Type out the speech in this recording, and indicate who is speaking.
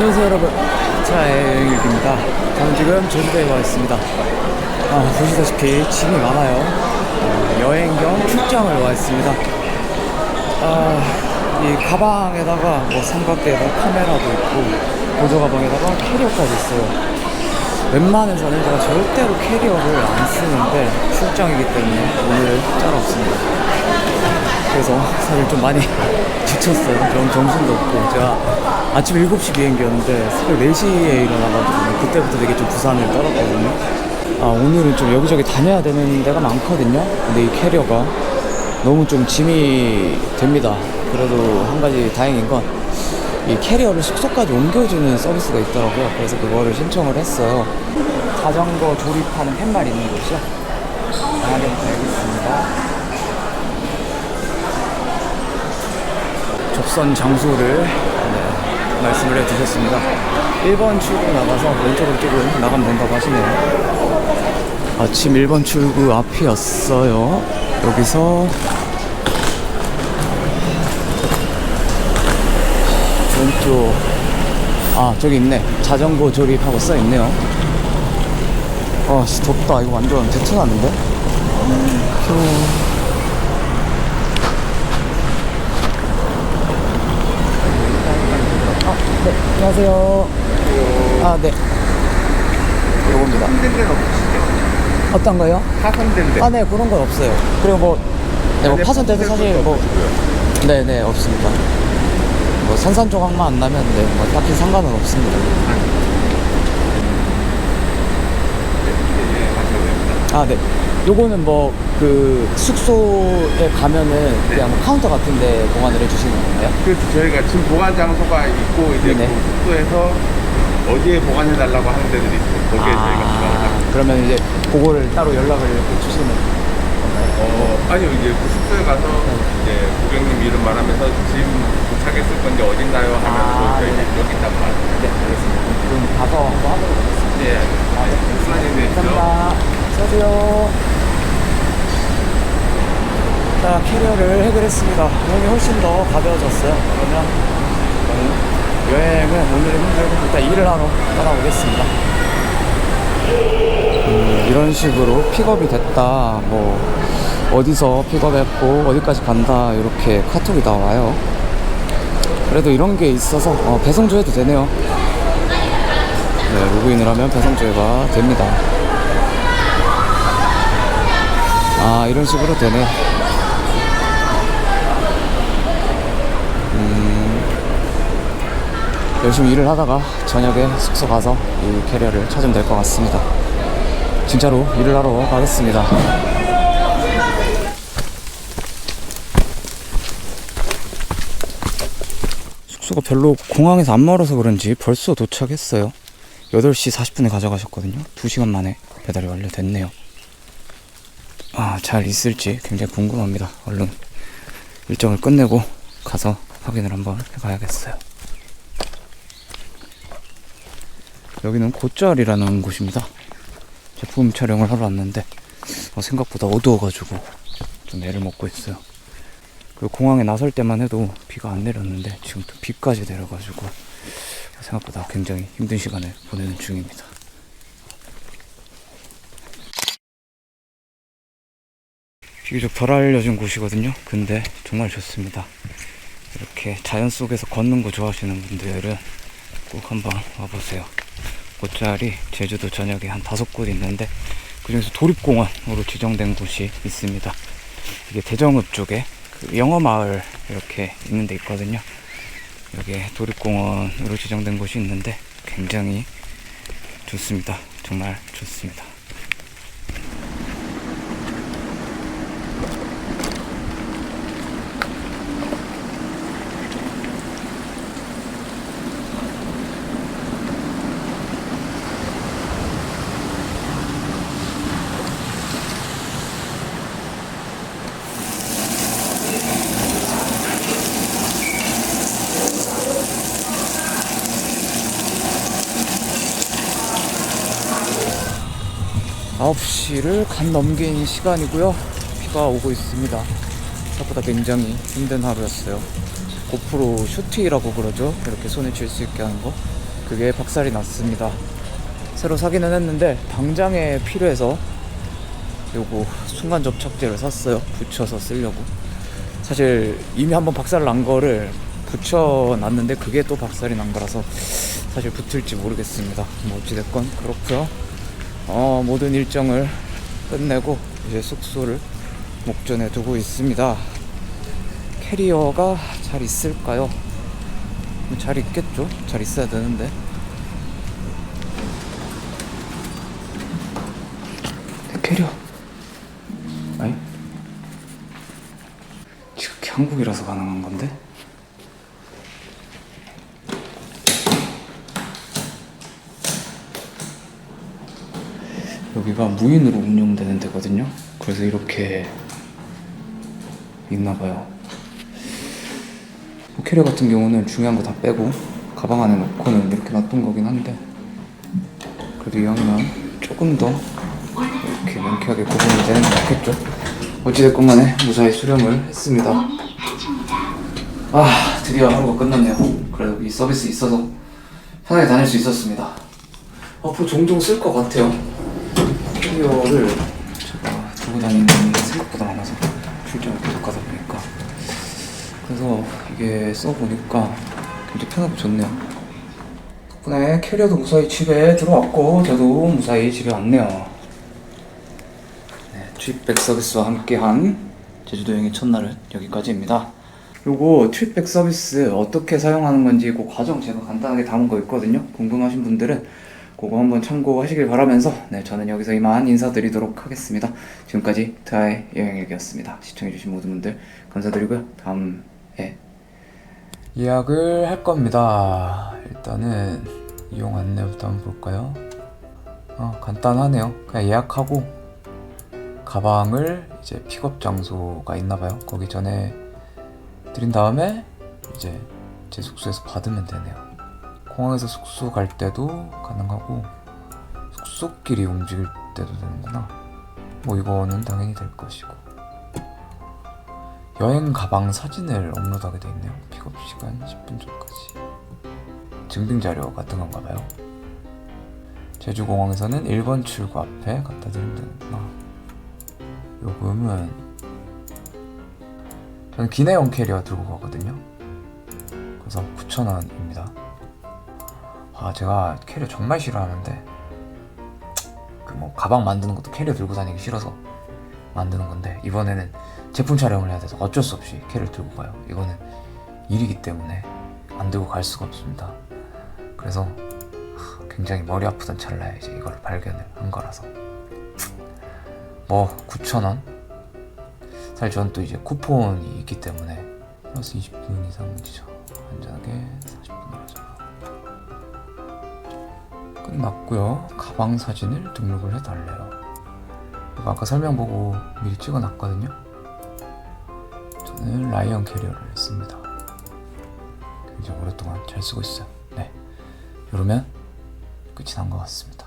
Speaker 1: 안녕하세요 여러분. 차의 여행일기입니다. 저는 지금 제주도에 와 있습니다. 아, 보시다시피 짐이 많아요. 어, 여행 겸 출장을 와 있습니다. 아, 이 가방에다가 뭐 삼각대에다 카메라도 있고 보조 가방에다가 캐리어까지 있어요. 웬만해서는 제가 절대로 캐리어를 안 쓰는데 출장이기 때문에 오늘 짜라 없습니다 그래서 사실 좀 많이 지쳤어요. 좀 정신도 없고 제가 아침 7시 비행기였는데 새벽 4시에 일어나가지고 그때부터 되게 좀 부산을 떨었거든요. 아 오늘은 좀 여기저기 다녀야 되는 데가 많거든요. 근데 이 캐리어가 너무 좀 짐이 됩니다. 그래도 한 가지 다행인 건 이 캐리어를 숙소까지 옮겨주는 서비스가 있더라고요. 그래서 그거를 신청을 했어요. 자전거 조립하는 팻말 있는 곳이요. 아, 네, 알겠습니다. 접선 장소를 네, 말씀을 해주셨습니다. 1번 출구 나가서 왼쪽으로 조금 나가면 된다고 하시네요. 아침 1번 출구 앞이었어요. 여기서 왼쪽 아 저기 있네 자전거 조립하고 써 있네요. 아 씨, 덥다 이거 완전 대천하는데. 음, 아, 네, 안녕하세요. 아, 네. 요겁니다.
Speaker 2: 파손된 데는 없으시죠?
Speaker 1: 어떤 거요?
Speaker 2: 파손된 데.
Speaker 1: 아, 네, 그런 건 없어요. 그리고 뭐, 네, 뭐
Speaker 2: 안에
Speaker 1: 파손돼도 사실 뭐. 네, 네, 없습니다. 뭐 산산 조각만 안 나면 네, 뭐 딱히 상관은 없습니다.
Speaker 2: 예, 하셔도 됩니다.
Speaker 1: 아, 네. 요거는 뭐, 그, 숙소에 가면은 그냥 카운터 같은 데 보관을 해주시는 건가요?
Speaker 2: 그래서 저희가 지금 보관 장소가 있고 이제
Speaker 1: 네네.
Speaker 2: 그 숙소에서 어디에 보관해 달라고 하는 데들이 있어요. 거기에 저희가 보관을 하고.
Speaker 1: 아, 그러면 이제 그거를 따로 연락을 주시는
Speaker 2: 어, 아니요 이제 그 숙소에 가서 이제 고객님 이름 말하면서 짐 도착했을 건지 어딘가요 하면서
Speaker 1: 아,
Speaker 2: 저희
Speaker 1: 네네.
Speaker 2: 여기 있다고 말해요.
Speaker 1: 네, 알겠습니다. 그럼 가서 한번 하도록 하겠습니다.
Speaker 2: 네.
Speaker 1: 아, 네,
Speaker 2: 수고하셨습니다.
Speaker 1: 감사합니다. 수고하세요. 자, 캐리어를 해결했습니다. 여행이 훨씬 더 가벼워졌어요. 그러면 저는 여행은 오늘은 힘들고 일단 일을 하러 떠나보겠습니다. 음, 이런 식으로 픽업이 됐다. 뭐, 어디서 픽업했고, 어디까지 간다. 이렇게 카톡이 나와요. 그래도 이런 게 있어서 어, 배송조회도 되네요. 네, 로그인을 하면 배송조회가 됩니다. 아, 이런 식으로 되네. 열심히 일을 하다가 저녁에 숙소 가서 이 캐리어를 찾으면 될 것 같습니다. 진짜로 일을 하러 가겠습니다. 숙소가 별로 공항에서 안 멀어서 그런지 벌써 도착했어요. 8시 40분에 가져가셨거든요. 2시간 만에 배달이 완료됐네요. 아, 잘 있을지 굉장히 궁금합니다. 얼른 일정을 끝내고 가서 확인을 한번 해봐야겠어요. 여기는 곧잘이라는 곳입니다. 제품 촬영을 하러 왔는데 어, 생각보다 어두워가지고 좀 애를 먹고 있어요. 그리고 공항에 나설 때만 해도 비가 안 내렸는데 지금 또 비까지 내려가지고 생각보다 굉장히 힘든 시간을 보내는 중입니다. 비교적 덜 알려진 곳이거든요. 근데 정말 좋습니다. 이렇게 자연 속에서 걷는 거 좋아하시는 분들은 꼭 한번 와보세요. 곧자리 제주도 전역에 한 다섯 곳 있는데 그중에서 도립공원으로 지정된 곳이 있습니다. 이게 대정읍 쪽에 그 영어마을 이렇게 있는 데 있거든요. 여기에 도립공원으로 지정된 곳이 있는데 굉장히 좋습니다. 정말 좋습니다. 아홉 시를 간 넘긴 시간이고요. 비가 오고 있습니다. 생각보다 굉장히 힘든 하루였어요. 고프로 슈팅이라고 그러죠. 이렇게 손에 쥘 수 있게 하는 거. 그게 박살이 났습니다. 새로 사기는 했는데 당장에 필요해서 요거 순간 접착제를 샀어요. 붙여서 쓰려고. 사실 이미 한번 박살 난 거를 붙여놨는데 그게 또 박살이 난 거라서 사실 붙을지 모르겠습니다. 뭐 어찌됐건 그렇고요. 어, 모든 일정을 끝내고 이제 숙소를 목전에 두고 있습니다. 캐리어가 잘 있을까요? 잘 있겠죠? 잘 있어야 되는데. 내 캐리어. 아니? 지극히 한국이라서 가능한 건데? 여기가 무인으로 운영되는 데거든요. 그래서 이렇게 있나 봐요. 뭐 캐리어 같은 경우는 중요한 거 다 빼고 가방 안에 넣고는 이렇게 놔둔 거긴 한데 그래도 이왕이면 조금 더 이렇게 명쾌하게 구분이 되는 게 낫겠죠. 어찌됐건 간에 무사히 수령을 했습니다. 아 드디어 하루가 끝났네요. 그래도 이 서비스 있어서 편하게 다닐 수 있었습니다. 앞으로 종종 쓸 것 같아요. 캐리어를 제가 두고 다니는 게 생각보다 많아서 출장을 계속 가다 보니까. 그래서 이게 써보니까 굉장히 편하고 좋네요. 덕분에 캐리어도 무사히 집에 들어왔고 저도 무사히 집에 왔네요. 네, 트립백 서비스와 함께한 제주도 여행의 첫날은 여기까지입니다. 요거 트립백 서비스 어떻게 사용하는 건지 그 과정 제가 간단하게 담은 거 있거든요. 궁금하신 분들은 그거 한번 참고하시길 바라면서 네 저는 여기서 이만 인사드리도록 하겠습니다. 지금까지 드아의 여행객이었습니다. 시청해주신 모든 분들 감사드리고요. 다음에 예약을 할 겁니다. 일단은 이용 안내부터 한번 볼까요? 어, 간단하네요. 그냥 예약하고 가방을 이제 픽업 장소가 있나봐요. 거기 전에 드린 다음에 이제 제 숙소에서 받으면 되네요. 공항에서 숙소 갈 때도 가능하고 숙소끼리 움직일 때도 되는구나. 뭐 이거는 당연히 될 것이고 여행 가방 사진을 업로드하게 돼 있네요. 픽업 시간 10분 전까지. 증빙 자료 같은 건가 봐요. 제주 공항에서는 1번 출구 앞에 갖다 드리면 되는구나. 요금은 저는 기내용 캐리어 들고 가거든요. 그래서 9,000원입니다. 아 제가 캐리어 정말 싫어하는데. 그 뭐 가방 만드는 것도 캐리어 들고 다니기 싫어서 만드는 건데 이번에는 제품 촬영을 해야 돼서 어쩔 수 없이 캐리어 들고 가요. 이거는 일이기 때문에 안 들고 갈 수가 없습니다. 그래서 하, 굉장히 머리 아프던 찰나에 이제 이걸 발견을 한 거라서. 뭐 9,000원? 사실 저는 또 이제 쿠폰이 있기 때문에 플러스 20분 이상이죠. 안전하게 끝났고요. 가방 사진을 등록을 해달래요. 아까 설명 보고 미리 찍어놨거든요. 저는 라이언 캐리어를 했습니다. 굉장히 오랫동안 잘 쓰고 있어요. 네, 이러면 끝이 난 것 같습니다.